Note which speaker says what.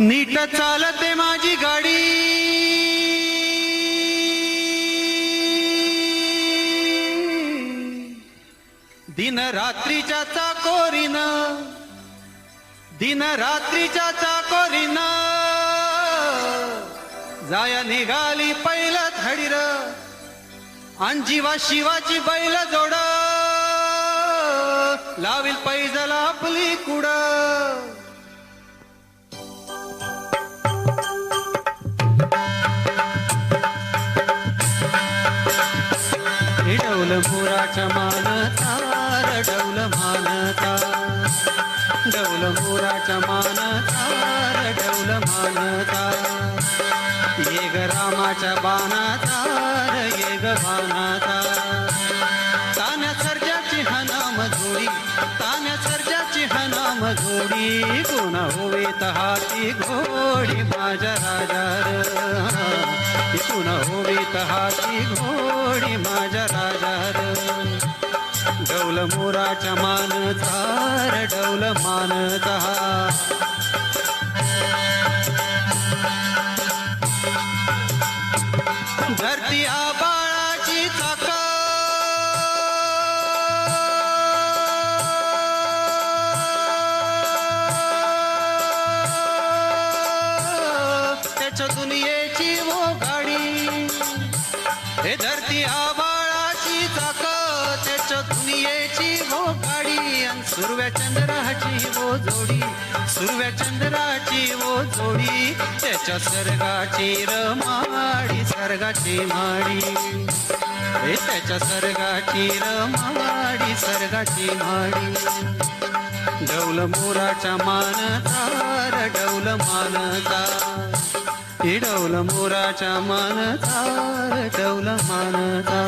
Speaker 1: नीट चालते माझी गाडी. दिन रात्रीच्या चाकोरीन दिन रात्रीच्या चाकोरीन जाया निघाली पहिलं धडीर अंजीवा शिवाची बैल जोड लावील पैजला आपली कुडं. डौल मोराच्या मानता रडवल मानता. डौल मोराच्या मानता डौल मानता. ये ग रामाच्या बाणाचा ये ग बाणाचा तान्या सर्जाची हनाम जोडी तान्या सर्जाची हनाम जोडी. गुण होवे हाती घोडी माझ्या राजा गुण होवे हाती घोडी माझ्या राजा डौल मोराच्या मानचा र डौल मानचा. धरती आबाळाची चाक त्याच्या दुनियेची वो गाडी. हे धरती आबाळाची सुरव्या चंद्राची वो जोडी त्याच्या सर्गाची रमाडी सर्गाची माडी. हे त्याच्या सर्गाची रमाडी सर्गाची माडी. डौल मोराच्या मानतार डौल मानता. हे डौल मोराच्या मानतार डौल मानता.